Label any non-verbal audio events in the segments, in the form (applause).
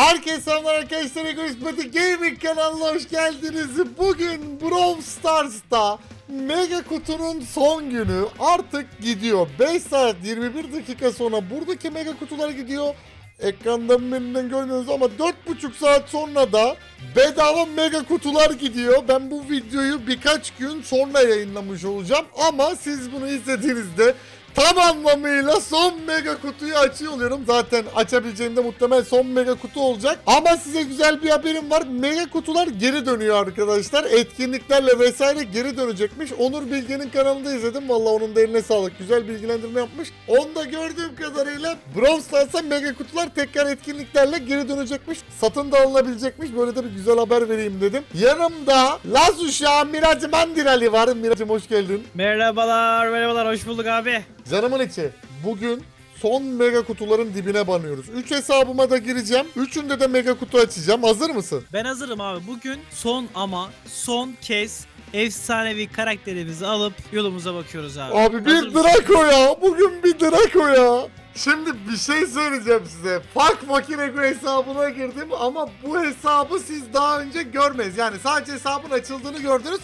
Herkese selamlar arkadaşlar. Egoist Gaming kanalına hoş geldiniz. Bugün Brawl Stars'ta Mega Kutu'nun son günü artık gidiyor. 5 saat 21 dakika sonra buradaki Mega Kutular gidiyor. Ekranda benden görmüyorsunuz ama 4,5 saat sonra da bedava Mega Kutular gidiyor. Ben bu videoyu birkaç gün sonra yayınlamış olacağım ama siz bunu izlediğinizde tam anlamıyla son mega kutuyu açıyor oluyorum. Zaten açabileceğimde muhtemel son mega kutu olacak. Ama size güzel bir haberim var. Mega kutular geri dönüyor arkadaşlar. Etkinliklerle vesaire geri dönecekmiş. Onur Bilge'nin kanalında izledim. Vallahi onun da eline sağlık. Güzel bilgilendirme yapmış. Onda gördüğüm kadarıyla Brawl Stars'a mega kutular tekrar etkinliklerle geri dönecekmiş. Satın da alınabilecekmiş. Böyle de bir güzel haber vereyim dedim. Yanımda Laz uşağı Miraç Mandirali var. Miraç'ım hoş geldin. Merhabalar, merhabalar. Hoş bulduk abi. Canımın içi. Bugün son mega kutuların dibine banıyoruz. 3 hesabıma da gireceğim. Üçünde de mega kutu açacağım. Hazır mısın? Ben hazırım abi. Bugün son ama son kez efsanevi karakterimizi alıp yolumuza bakıyoruz abi. Abi bir Hazır mısın? Draco ya. Bugün bir Draco ya. Şimdi bir şey söyleyeceğim size. Fuck Makinego hesabına girdim ama bu hesabı siz daha önce görmez. Yani sadece hesabın açıldığını gördünüz.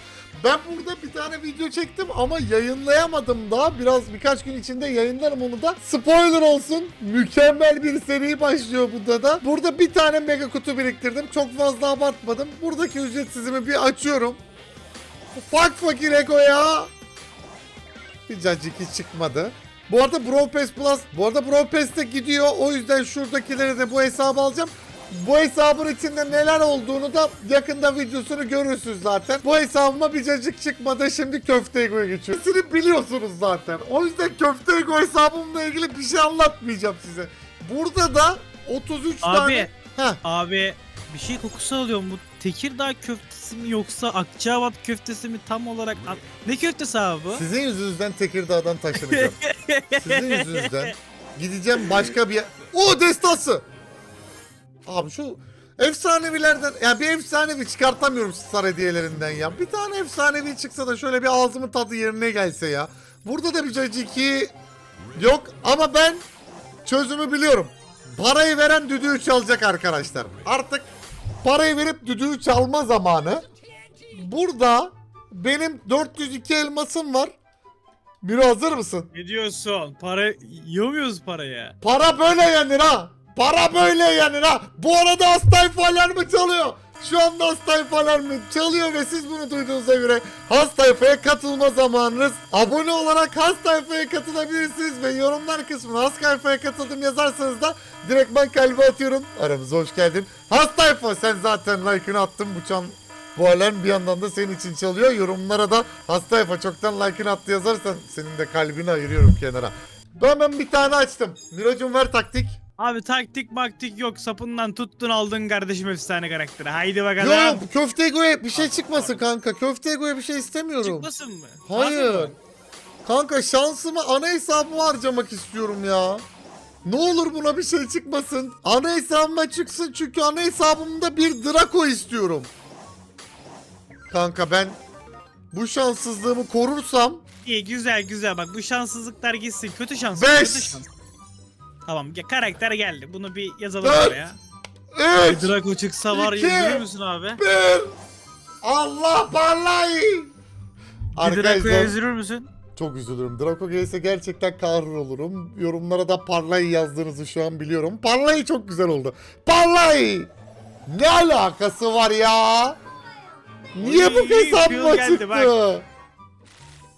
Ben burada bir tane video çektim ama yayınlayamadım daha. Biraz birkaç gün içinde yayınlarım onu da. Spoiler olsun. Mükemmel bir seri başlıyor burada da. Burada bir tane mega kutu biriktirdim. Çok fazla abartmadım. Buradaki ücretsizimi bir açıyorum. Fuck fakir Eko ya. Bir cacık hiç çıkmadı. Bu arada Brawl Pass Plus, bu arada Brawl Pass de gidiyor. O yüzden şuradakileri de bu hesabı alacağım. Bu hesabın içinde neler olduğunu da yakında videosunu görürsünüz zaten. Bu hesabıma bir cacık çıkmadı. Şimdi Köfte Ego'ya geçiyorum. Hepsini biliyorsunuz zaten. O yüzden Köfte Ego hesabımla ilgili bir şey anlatmayacağım size. Burada da 33 Abi. tane... Heh. Abi bir şey kokusu alıyorum. Bu Tekirdağ köftesi mi yoksa Akçaabat köftesi mi tam olarak? Ne köftesi abi bu? Sizin yüzünüzden Tekirdağ'dan taşınacağım. (laughs) Sizin yüzünüzden. Gideceğim başka bir yer. O destansı. Abi şu efsanevilerden ya bir efsanevi çıkartamıyorum star hediyelerinden ya. Bir tane efsanevi çıksa da şöyle bir ağzımın tadı yerine gelse ya. Burada da bir caciki yok ama ben çözümü biliyorum. Parayı veren düdüğü çalacak arkadaşlar. Artık parayı verip düdüğü çalma zamanı. Burada benim 402 elmasım var. Miro hazır mısın? Ne diyorsun? Para yiyor muyuz parayı? Para böyle yenir ha. Para böyle yenir ha. Bu arada hastayfa alarmı çalıyor. Şu anda hastayfa alarmı çalıyor ve siz bunu duyduğunuza göre hastayfaya katılma zamanınız. Abone olarak hastayfaya katılabilirsiniz ve yorumlar kısmına hastayfaya katıldım yazarsanız da direkt ben kalbe atıyorum. Aramıza hoş geldin. Hastayfa sen zaten like'ını attın bu çan bu alarm bir yandan da senin için çalıyor. Yorumlara da hastayfa çoktan like'ını attı yazarsan senin de kalbini ayırıyorum kenara. Ben, ben bir tane açtım. Miracım ver taktik. Abi taktik maktik yok. Sapından tuttun aldın kardeşim efsane karakteri. Haydi bakalım. Yok yok köfte goya bir şey çıkmasın kanka. Köfte goya bir şey istemiyorum. Çıkmasın mı? Hayır. Kanka şansımı ana hesabımı harcamak istiyorum ya. Ne olur buna bir şey çıkmasın. Ana hesabıma çıksın çünkü ana hesabımda bir Draco istiyorum. Kanka ben bu şanssızlığımı korursam... İyi güzel güzel bak bu şanssızlıklar gitsin. Kötü şans. 5! Tamam ya karakter geldi. Bunu bir yazalım Dört. oraya. 3 Bir Draco çıksa var İki. ya üzülür müsün abi? Bir. Allah vallahi. Bir Draco'ya üzülür müsün? çok üzülürüm. Draco gelirse gerçekten kahrol olurum. Yorumlara da parlayı yazdığınızı şu an biliyorum. Parlayı çok güzel oldu. Parlayı. Ne alakası var ya? Niye bu Pearl geldi, çıktı? bak.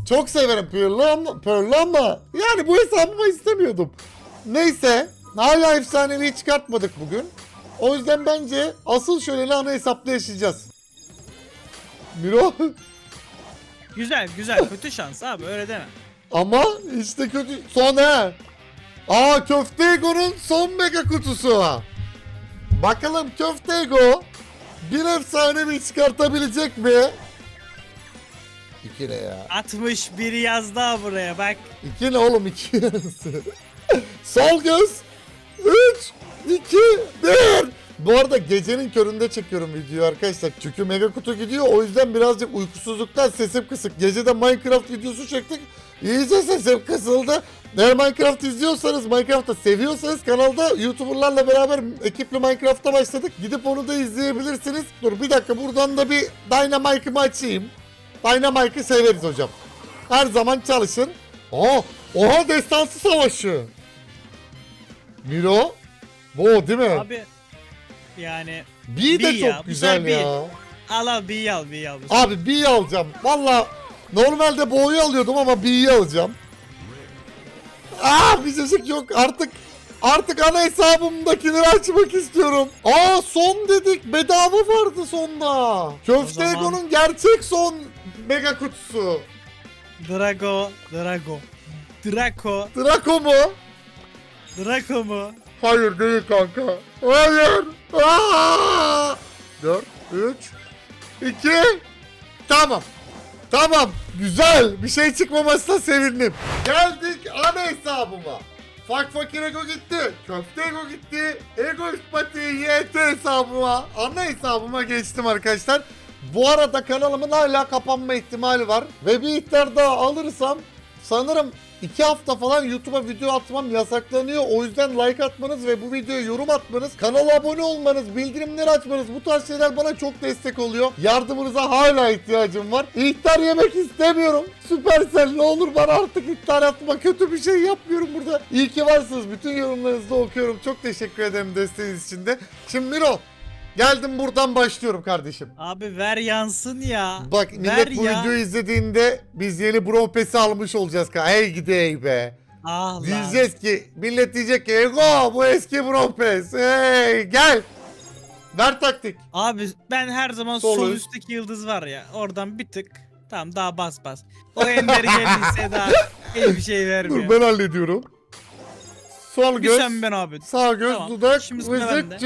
Çok severim Pearl'ı ama, Pearl'ı ama yani bu hesabıma istemiyordum. Neyse hala efsanevi çıkartmadık bugün. O yüzden bence asıl şöleni ana hesapta yaşayacağız. Miro Güzel güzel kötü şans abi öyle deme. ama işte kötü son he. Aa Köfte Ego'nun son mega kutusu. Bakalım Köfte Ego bir efsanevi çıkartabilecek mi? İki ne ya? 61 yaz daha buraya bak. İki ne oğlum iki yarısı. Sol göz. Üç, iki, bir. Bu arada gecenin köründe çekiyorum videoyu arkadaşlar. Çünkü mega kutu gidiyor. O yüzden birazcık uykusuzluktan sesim kısık. Gece de Minecraft videosu çektik. İyice sesim kısıldı. Eğer Minecraft izliyorsanız, Minecraft'ı seviyorsanız kanalda YouTuber'larla beraber ekiple Minecraft'a başladık. Gidip onu da izleyebilirsiniz. Dur bir dakika buradan da bir Dynamite'ımı açayım. Dynamite'ı severiz hocam. Her zaman çalışın. Aa, oha destansı savaşı. Miro. Bu değil mi? Abi yani Bir de bir çok ya, güzel bir. ya. al al bir al bir al. Abi B'yi alacağım. Valla normalde Bo'yu alıyordum ama B'yi alacağım. Aa bir çocuk yok artık. Artık ana hesabımdakileri açmak istiyorum. Aa son dedik. Bedava vardı sonda. Köfte zaman- Ego'nun gerçek son mega kutusu. Drago, Drago. Draco, Draco mu? Draco mu? Hayır değil kanka. Hayır. Aa! 4, 3, 2. Tamam. Tamam. Güzel. Bir şey çıkmamasına sevindim. Geldik ana hesabıma. Fak fakir ego gitti. Köfte ego gitti. Ego ispati YT hesabıma. Ana hesabıma geçtim arkadaşlar. Bu arada kanalımın hala kapanma ihtimali var. Ve bir ihtar daha alırsam sanırım 2 hafta falan YouTube'a video atmam yasaklanıyor. O yüzden like atmanız ve bu videoya yorum atmanız, kanala abone olmanız, bildirimleri açmanız bu tarz şeyler bana çok destek oluyor. Yardımınıza hala ihtiyacım var. İhtar yemek istemiyorum. Süpersel ne olur bana artık ihtar atma. Kötü bir şey yapmıyorum burada. İyi ki varsınız. Bütün yorumlarınızı okuyorum. Çok teşekkür ederim desteğiniz için de. Şimdi Miro geldim buradan başlıyorum kardeşim. Abi ver yansın ya. Bak Ver millet bu ya. videoyu izlediğinde biz yeni Bro Pass'i almış olacağız. Hey gidey be. Ah lan. Diyeceğiz ki millet diyecek ki Ego bu eski Bro Pass. Hey gel. Ver taktik. Abi ben her zaman Sol sol, üst. üstteki yıldız var ya oradan bir tık. Tamam daha bas bas. O ender geldiyse (laughs) daha hiçbir şey vermiyor. Dur ben hallediyorum. Sol bir göz, sen ben abi. sağ göz, Tamam, dudak, şimdi sıra bende.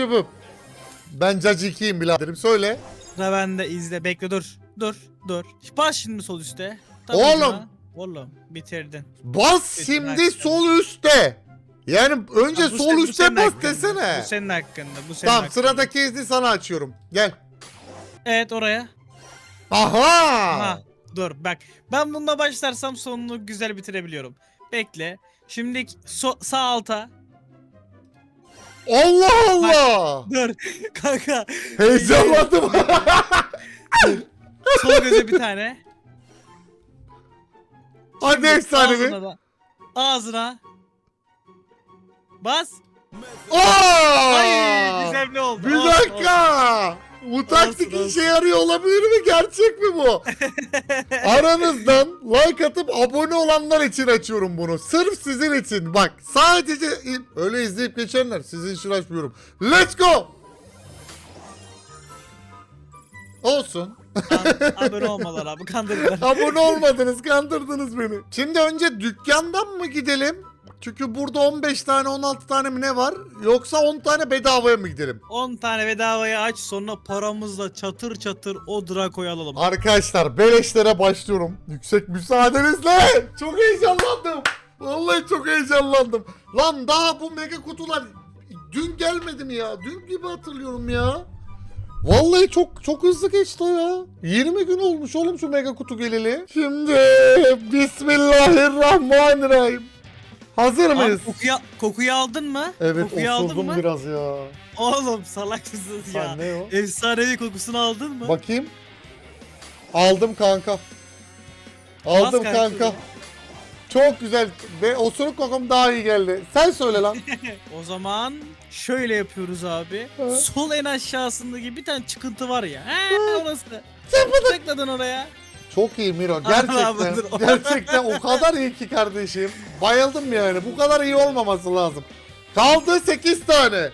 Ben cacı 2'yim biraderim söyle. Sıra bende izle bekle dur. Dur dur. Bas şimdi sol üstte. Oğlum. ucuna. Oğlum bitirdin. Bas Kesin şimdi hakkında. sol üstte. Yani önce Ha, bu sol sen- bu senin bas hakkında, desene. Bu senin hakkında. Bu senin Tamam hakkında. sıradaki izni sana açıyorum. Gel. Evet oraya. Aha. Ha, dur bak. Ben bununla başlarsam sonunu güzel bitirebiliyorum. Bekle. Şimdi so- sağ alta. Allah Allah. Dur. (laughs) Kanka. Heyecanlandım. Sol göze bir tane. Hadi Şimdi efsanevi. Ağzına. da- Ağzına. Bas. Aa! Ay güzel oldu. Bir Olsun, dakika. Bu taktik işe yarıyor olabilir mi? Gerçek mi bu? (laughs) Aranızdan like atıp abone olanlar için açıyorum bunu. Sırf sizin için. Bak sadece öyle izleyip geçenler sizin için açmıyorum. Let's go. Olsun. olsun. (laughs) Abone olmalar abi kandırdılar. Abone olmadınız, kandırdınız beni. Şimdi önce dükkandan mı gidelim? Çünkü burada 15 tane 16 tane mi ne var? Yoksa 10 tane bedavaya mı gidelim? 10 tane bedavaya aç sonra paramızla çatır çatır o Draco'yu alalım. Arkadaşlar beleşlere başlıyorum. Yüksek müsaadenizle. Çok heyecanlandım. Vallahi çok heyecanlandım. Lan daha bu mega kutular dün gelmedi mi ya? Dün gibi hatırlıyorum ya. Vallahi çok çok hızlı geçti ya. 20 gün olmuş oğlum şu mega kutu geleli. Şimdi Bismillahirrahmanirrahim. Hazır Abi, mıyız? kokuyu, kokuyu aldın mı? Evet kokuyu aldın osurdum mı? biraz ya. Oğlum salak mısınız ya? Ne o? Efsanevi kokusunu aldın mı? Bakayım. Aldım kanka. Aldım Bas kanka. Çok güzel ve osuruk kokum daha iyi geldi. Sen söyle lan. (laughs) O zaman şöyle yapıyoruz abi. Ha. Sol en aşağısındaki bir tane çıkıntı var ya. He orası. Tıkladın oraya. Çok iyi Miro. Gerçekten. (laughs) gerçekten o kadar iyi ki kardeşim. Bayıldım yani. Bu kadar iyi olmaması lazım. Kaldı 8 tane.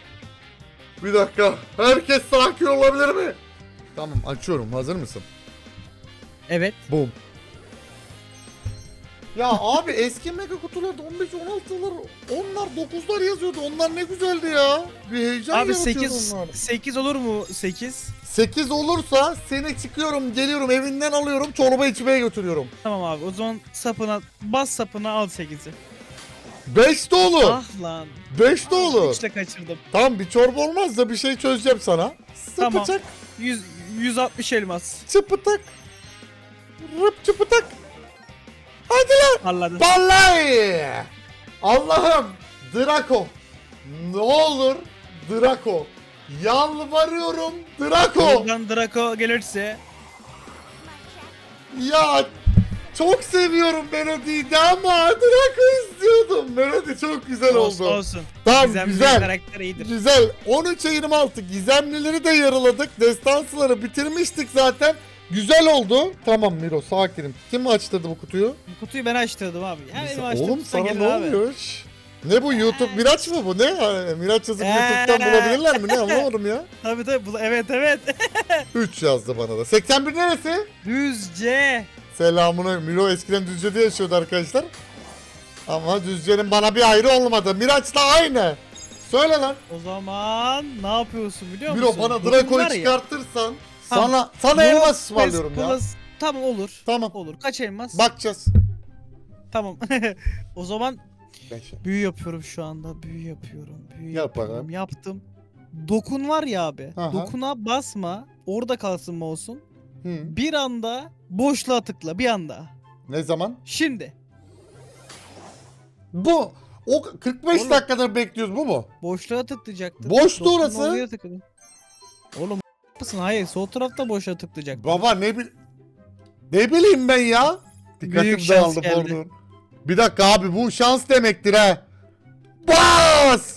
Bir dakika. Herkes sakin olabilir mi? Tamam açıyorum. Hazır mısın? Evet. Boom. Ya abi eski mega kutularda 15 16'lar onlar 9'lar yazıyordu. Onlar ne güzeldi ya. Bir heyecan Abi yaratıyordu 8 onlar. 8 olur mu? 8. 8 olursa seni çıkıyorum, geliyorum, evinden alıyorum, çorba içmeye götürüyorum. Tamam abi o zaman sapına bas sapına al 8'i. 5 de olur. Ah lan. 5 de olur. Üçle kaçırdım. Tamam bir çorba olmaz da bir şey çözeceğim sana. Tamam. Sıpıcak, 100, 160 elmas. çıpıtak. Rıp çıpıtak. Hadi lan. Anladın. Vallahi. Allah'ım. Draco. Ne olur Draco. Yalvarıyorum Draco. Buradan Draco gelirse Ya çok seviyorum Melody'yi ama Draco istiyordum. Melody çok güzel olsun oldu. olsun. Tamam Gizemli güzel. karakter iyidir. Güzel. 13'e 26. Gizemlileri de yarıladık. Destansıları bitirmiştik zaten. Güzel oldu. Tamam Miro sakinim. Kim açtırdı bu kutuyu? Bu kutuyu ben açtırdım abi. Ya benim Oğlum açtığım sana ne abi. oluyor? Ne bu YouTube Miraç mı bu? Ne? Yani Miraç yazıp Ee. YouTube'dan bulabilirler mi? Ne (laughs) anlamadım ya. Tabii tabii. Bu, evet evet. (laughs) 3 yazdı bana da. 81 neresi? Düzce. Selamını. Miro eskiden Düzce'de yaşıyordu arkadaşlar. Ama Düzce'nin bana bir ayrı olmadı. Miraç'la aynı. Söyle lan. O zaman ne yapıyorsun biliyor Miro musun? bana Bunun Draco'yu ya, çıkartırsan Tamam. Sana sana Yok, elmas ısmarlıyorum Plus- ya. plus- Tamam olur. Tamam. Olur. Kaç elmas? Bakacağız. Tamam. (laughs) o zaman Beş. büyü yapıyorum şu anda. Büyü yapıyorum. Büyü Yap yapıyorum. bakalım. Yaptım. Dokun var ya abi. Aha. Dokuna basma. Orada kalsın mı olsun? Hı. Bir anda boşluğa tıkla. Bir anda. Ne zaman? Şimdi. Bu o 45 Oğlum. dakikadır bekliyoruz bu mu? Boşluğa tıklayacaktın. Boştu Dokun orası. oraya tıkladın. Oğlum mısın? Hayır sol tarafta boşluğa tıklayacaktın. Baba ne bil Ne bileyim ben ya. Dikkatim Büyük şans dağıldı geldi. pardon. Bir dakika abi bu şans demektir ha. Bas!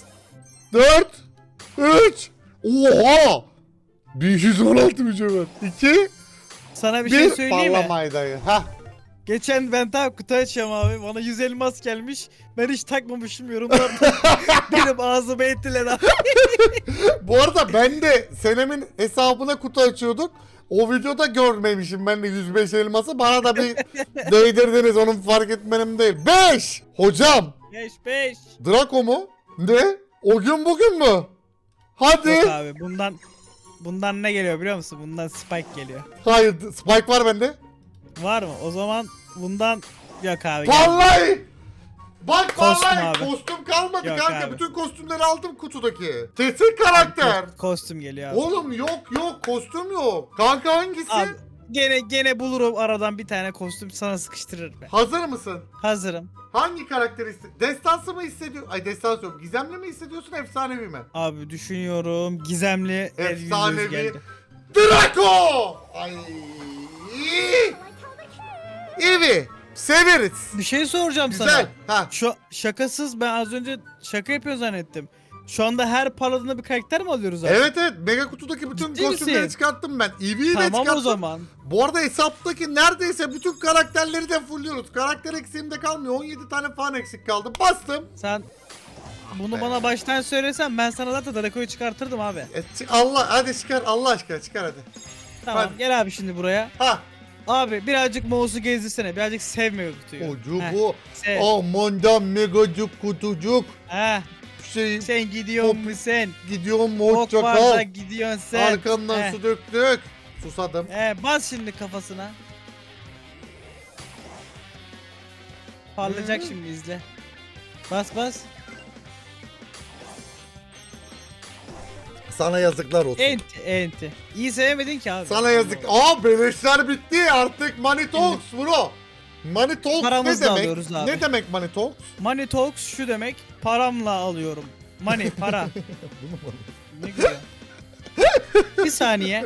4 3 Oha! 1116 mücevher. 2 Sana bir 1 şey söyleyeyim mi? Parlamayı dayı. Hah. Geçen ben tam kutu açıyorum abi. Bana 100 elmas gelmiş. Ben hiç takmamışım yorumlarda. (laughs) Benim ağzıma ettiler abi. (laughs) Bu arada ben de Senem'in hesabına kutu açıyorduk. O videoda görmemişim ben de 105 elması. Bana da bir (laughs) değdirdiniz onun fark etmenim değil. 5! Hocam 5 5. Draco mu? Ne? O gün bugün mü? Hadi. Yok abi bundan bundan ne geliyor biliyor musun? Bundan Spike geliyor. Hayır Spike var bende. Var mı? O zaman bundan yok abi. gel. Vallahi. Bak Kostüm vallahi abi. kostüm kalmadı Yok kanka. abi. Bütün kostümleri aldım kutudaki. Kesin karakter. Ko- Kostüm geliyor abi. Oğlum yok yok kostüm yok. Kanka hangisi? Abi gene gene bulurum aradan bir tane kostüm sana sıkıştırır be. Hazır mısın? Hazırım. Hangi karakteri iste- Destansı mı hissediyorsun? Ay destansı yok. Gizemli mi hissediyorsun efsanevi mi? Abi düşünüyorum. Gizemli el yüzüz Efsanevi. geldi. Draco! Ay. Evi. Severiz. Bir şey soracağım Güzel. sana. Ha. Şu şakasız ben az önce şaka yapıyor zannettim. Şu anda her paladına bir karakter mi alıyoruz abi? Evet evet mega kutudaki bütün Ciddi kostümleri misin? çıkarttım ben. Eevee'yi de Tamam çıkarttım. o zaman. Bu arada hesaptaki neredeyse bütün karakterleri de fullüyoruz. Karakter eksiğimde kalmıyor. 17 tane falan eksik kaldı. Bastım. Sen bunu bana baştan söylesen ben sana zaten Draco'yu çıkartırdım abi. E, çı- Allah hadi çıkar Allah aşkına çıkar hadi. Tamam Hadi. gel abi şimdi buraya. Ha. Abi birazcık mouse'u gezdirsene. Birazcık sevmiyor kutuyu. Ocu Heh, bu. sev. Aman da megacık kutucuk. Heh, Şey sen gidiyorsun Hop. mu sen? gidiyorum Bok hoşça var kal. da gidiyorsun sen. Arkandan Heh. su döktük. Susadım. He bas şimdi kafasına. Parlayacak Hı. şimdi izle. Bas bas. Sana yazıklar olsun. Enti enti. İyi sevemedin ki abi. Sana yazık. Aa beleşler bitti artık Money Talks bro. Money Talks ne Paramızla demek? alıyoruz abi. Ne demek Money Talks? Money talks şu demek. Paramla alıyorum. Money para. (laughs) ne güzel. Bir saniye.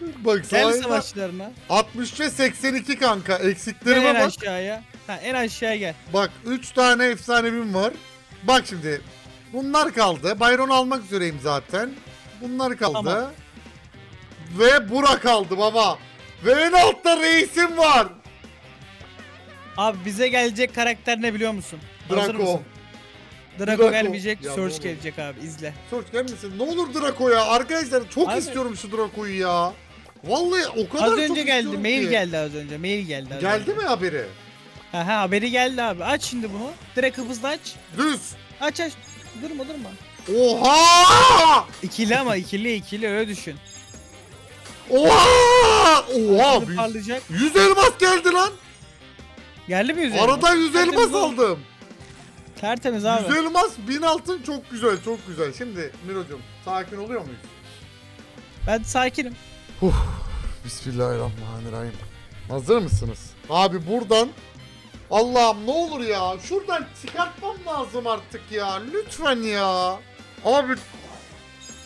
Bak Gel sana savaşçılarına. 60 ve 82 kanka Gel eksiklerime en bak. aşağıya. Ha en aşağıya gel. Bak 3 tane efsanevim var. Bak şimdi bunlar kaldı. Byron almak üzereyim zaten. Bunlar kaldı. Tamam. Ve bura kaldı baba. Ve en altta reisim var. Abi bize gelecek karakter ne biliyor musun? Hazır Draco. mısın? Draco, Draco. gelmeyecek, Ya Surge oğlum. gelecek abi izle. Search gelmesin. Ne olur Draco ya. Arkadaşlar çok Abi. istiyorum şu Draco'yu ya. Vallahi o kadar Az çok önce geldi, istiyorum mail ki. geldi az önce, mail geldi. az Geldi önce. mi haberi? Aha haberi geldi abi. Aç şimdi bunu. Direkt hızlı aç. Düz. Aç aç. Durma durma. Oha! İkili ama ikili ikili öyle düşün. Oha! Oha! Şimdi parlayacak. 100 elmas geldi lan. Geldi mi üzerine? Arada 100 Geldi elmas aldım. Tertemiz abi. Yüz elmas bin altın çok güzel çok güzel. Şimdi Miro'cum sakin oluyor muyuz? Ben sakinim. Bismillahirrahmanirrahim. Hazır mısınız? Abi buradan Allah'ım ne olur ya şuradan çıkartmam lazım artık ya lütfen ya. Abi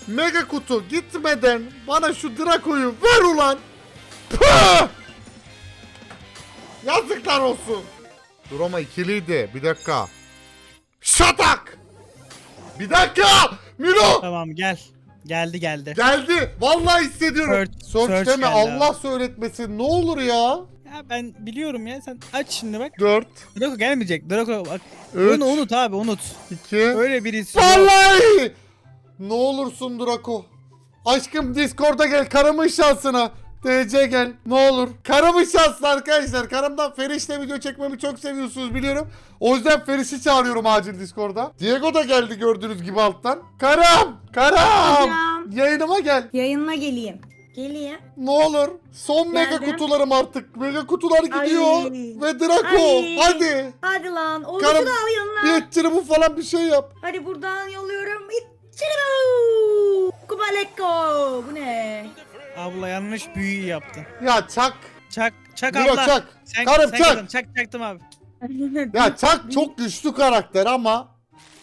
Mega kutu gitmeden bana şu Draco'yu ver ulan. Yazıklar olsun. Dur ama ikiliydi. Bir dakika. Şatak! Bir dakika! Miro! Tamam gel. Geldi geldi. Geldi. Vallahi hissediyorum. Search- Search, search deme geldi Allah söyletmesin. Ne olur ya. Ben biliyorum ya sen aç şimdi bak. 4, Draco gelmeyecek. Draco bak. 3, Onu unut abi unut. 2. Öyle birisi. yok. Vallahi! Ne olursun Draco. Aşkım Discord'a gel. Karımın şansına. DC gel. Ne olur. Karımın şansına arkadaşlar. Karımdan Feriş'le video çekmemi çok seviyorsunuz biliyorum. O yüzden Feriş'i çağırıyorum acil Discord'a. Diego da geldi gördüğünüz gibi alttan. Karım! Karım! Hocam. Yayınıma gel. Yayınına geleyim. Geleyim. Ne olur. Son mega Geldim. kutularım artık. Mega kutular gidiyor. Ay. Ve Draco. Ay. Hadi. Hadi lan. Karım- da al yanına. Bir etçili bu falan bir şey yap. Hadi buradan yolluyorum. İçeri Kubaleko. Bu ne? Abla yanlış büyüyü yaptın. Ya çak. Çak çak Miro abla. çak. Sen, Karım, sen çak. kazan. Çak çaktım abi. Ya çak çok güçlü karakter ama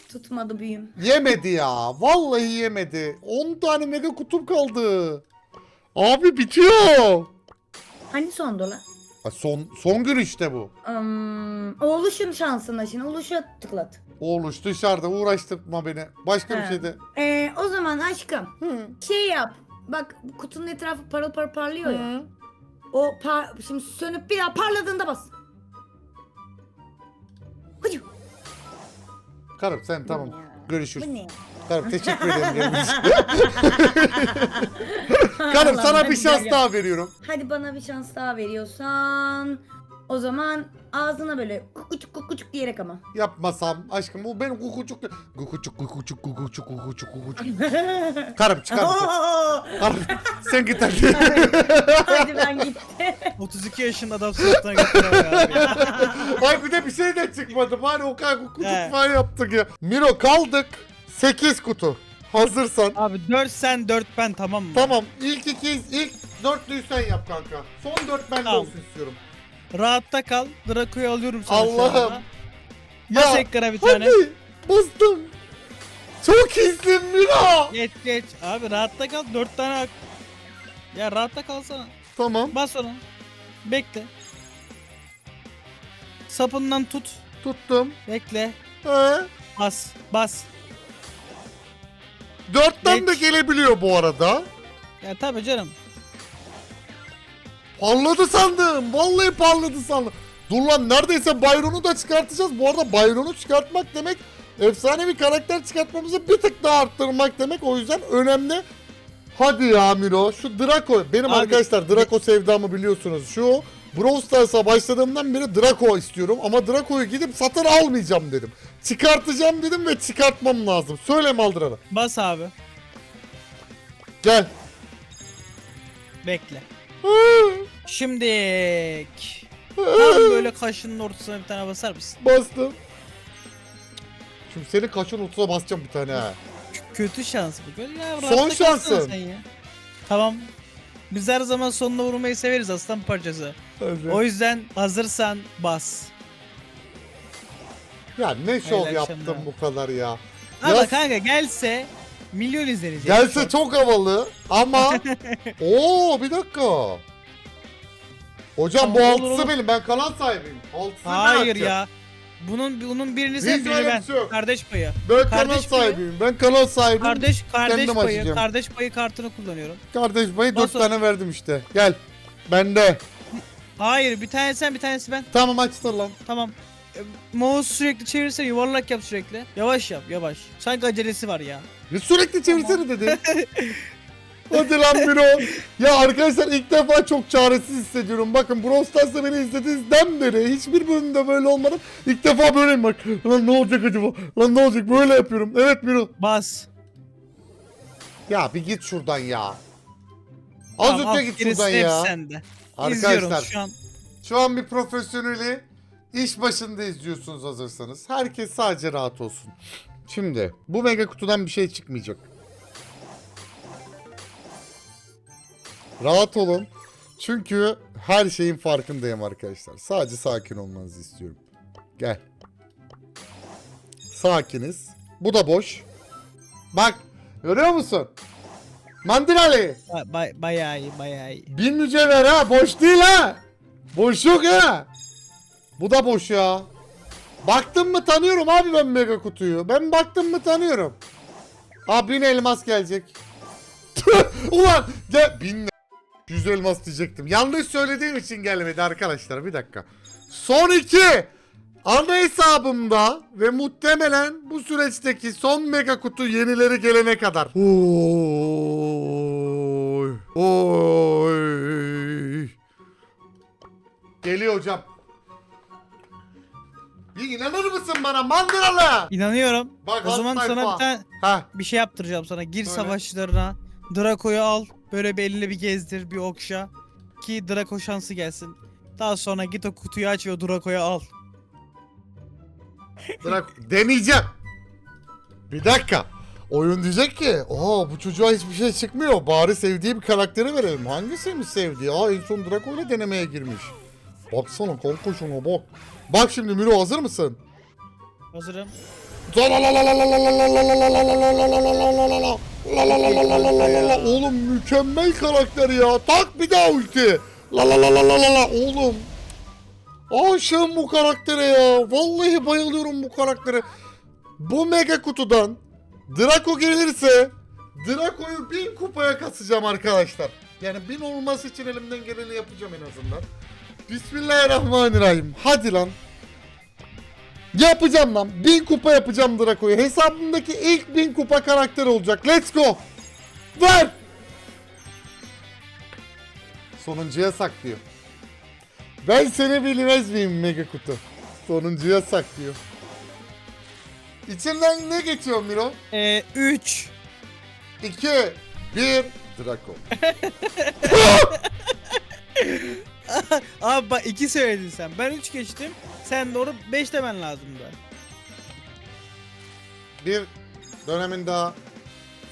Tutmadı büyüm. yemedi ya. Vallahi yemedi. 10 tane mega kutum kaldı. Abi bitiyor. Hani son dola? Ha, son son gün işte bu. Um, oğluşun şansına şimdi. Oğluşa tıklat. Oğluş dışarıda uğraştırma beni. Başka bir He. şey de. Ee, o zaman aşkım Hı. şey yap. Bak kutunun etrafı parıl parıl parlıyor ya. Hı. O par şimdi sönüp bir daha parladığında bas. Hıcı. Karım sen tamam. Ya? Görüşürüz. Bu ne? Karım teşekkür ederim. (laughs) (laughs) Karım sana hadi bir gel, şans gel. daha veriyorum. Hadi bana bir şans daha veriyorsan o zaman ağzına böyle kukucuk kukucuk diyerek ama. Yapmasam aşkım bu benim kukucuk kukucuk kukucuk kukucuk kukucuk kukucuk. Karım çıkar mısın? (laughs) Karım sen git hadi. Hadi ben gittim. (laughs) 32 yaşında adam sınıftan götürüyor abi. ya. (laughs) Ay bir de bir şey de çıkmadı. Bari o kadar kukucuk He. falan yaptık ya. Miro kaldık. 8 kutu. Hazırsan. Abi 4 sen 4 ben tamam mı? Tamam ilk iki ilk dörtlüyü sen yap kanka. Son dört bende Tamam. olsun istiyorum. Rahatta kal. Draco'yu alıyorum sana şu Allah'ım. anda. Bas ekrana bir tane. hadi bastım. Çok iyisin Miro. Geç geç. Abi rahatta kal. 4 tane hak. Ya rahatta kalsana. Tamam Bas onu. Bekle. Sapından tut. tuttum. Bekle. He. Bas. Bas. Dörtten de Geç. gelebiliyor bu arada. Ya tabii canım. Parladı sandım. Vallahi parladı sandım. Dur lan neredeyse Byron'u da çıkartacağız. Bu arada Byron'u çıkartmak demek efsane bir karakter çıkartmamızı bir tık daha arttırmak demek. O yüzden önemli. Hadi ya Miro. Şu Draco. Benim Abi- arkadaşlar Draco sevdamı biliyorsunuz. Şu Brawl Stars'a başladığımdan beri Draco istiyorum. Ama Draco'yu gidip satın almayacağım dedim. Çıkartacağım dedim ve çıkartmam lazım. Söyle Maldırana. Bas abi. Gel. Bekle. Şimdi (laughs) tam böyle kaşının ortasına bir tane basar mısın? Bastım. Şimdi senin kaşın otuna basacağım bir tane ha. Kötü şans bu. Böyle ya, Son kalsana şansın. sen ya. Tamam. Biz her zaman sonuna vurmayı severiz aslan parçası. Hadi. O yüzden hazırsan bas. Ya ne şov Hayırlı yaptım akşamlar. bu kadar ya. Ama Ya- kanka gelse milyon izlenecek. Gelse çok havalı ama (laughs) Oo bir dakika. Hocam bu Tamam, olur, altısı olur. benim. Ben kanal sahibiyim. Altısı Hayır ya. Bunun bunun birini sen öyle ben. şey yok. Kardeş payı. Ben kanal Kardeş payı. sahibiyim. Ben kanal sahibiyim. Kardeş kardeş Kendim payı. açacağım. Kardeş payı kartını kullanıyorum. Kardeş payı dört o- tane verdim işte. Gel. Bende. Hayır bir tanesi sen bir tanesi ben. Tamam açtır lan. Tamam. E, Mouse sürekli çevirse yuvarlak yap sürekli. Yavaş yap yavaş. Sanki acelesi var ya. Ya sürekli çevirsene dedi. (laughs) Hadi lan Miro. Ya arkadaşlar ilk defa çok çaresiz hissediyorum. Bakın Brawl Stars'ta beni izlediğinizden beri hiçbir bölümde böyle olmadım. İlk defa böyleyim bak. Lan ne olacak acaba? Lan ne olacak? Böyle yapıyorum. Evet Miro. Bas. Ya bir git şuradan ya. Az Tamam, öte git gerisi şuradan hep ya. Sende. İzliyorum Arkadaşlar şu an. şu an bir profesyoneli İş başında izliyorsunuz hazırsanız. Herkes sadece rahat olsun. Şimdi bu mega kutudan bir şey çıkmayacak. Rahat olun. Çünkü her şeyin farkındayım arkadaşlar. Sadece sakin olmanızı istiyorum. Gel. Sakiniz. Bu da boş. Bak. Görüyor musun? Mandiralı. Ba- ba- bayağı iyi bayağı iyi. Bir mücevher ha. Boş değil ha. Boş yok ha. Bu da boş ya. Baktım mı tanıyorum abi ben mega kutuyu. Ben baktım mı tanıyorum. Abi bin elmas gelecek. (laughs) Ulan gel bin Yüz elmas diyecektim. Yanlış söylediğim için gelmedi arkadaşlar. Bir dakika. Son iki. Ana hesabımda ve muhtemelen bu süreçteki son mega kutu yenileri gelene kadar. Oy. Oy. Geliyor hocam. Bir inanır mısın bana mandıralı? İnanıyorum. Bak o zaman sayfa. sana bir tane Ha bir şey yaptıracağım sana. Gir Söyle. savaşlarına. Draco'yu al. Böyle bir bir gezdir, bir okşa. Ki Draco şansı gelsin. Daha sonra git o kutuyu aç ve o Draco'yu al. bırak deneyeceğim. Bir dakika. Oyun diyecek ki, aa bu çocuğa hiçbir şey çıkmıyor. Bari sevdiği bir karakteri verelim. Hangisiymiş sevdiği? Aa en son Draco ile denemeye girmiş. Baksana kanka şuna bak. Bak şimdi Miro hazır mısın? Hazırım. Oğlum mükemmel karakter ya. Tak bir daha ulti. La la la la la la la oğlum. Aşığım bu karaktere ya. Vallahi bayılıyorum bu karaktere. Bu mega kutudan Draco gelirse Draco'yu bin kupaya kasacağım arkadaşlar. Yani bin olması için elimden geleni yapacağım en azından. Bismillahirrahmanirrahim. Hadi lan. Yapacağım lan. Bin kupa yapacağım Draco'yu. Hesabımdaki ilk bin kupa karakter olacak. Let's go. Ver. Sonuncuya saklıyor. Ben seni bilmez miyim mega kutu? Sonuncuya saklıyor. İçinden ne geçiyor Miro? Ee, 3. 2, 1, Draco. (laughs) (laughs) (laughs) Abi bak 2 söyledin sen. Ben 3 geçtim. Sen doğru 5 demen lazımdı. Bir dönemin daha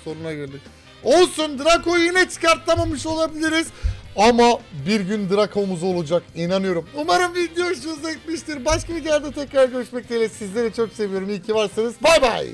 sonuna geldik. Olsun Draco'yu yine çıkartamamış olabiliriz. Ama bir gün Draco'muz olacak inanıyorum. Umarım video hoşunuza gitmiştir. Başka videoda tekrar görüşmek dileğiyle sizleri çok seviyorum. İyi ki varsınız. Bay bay.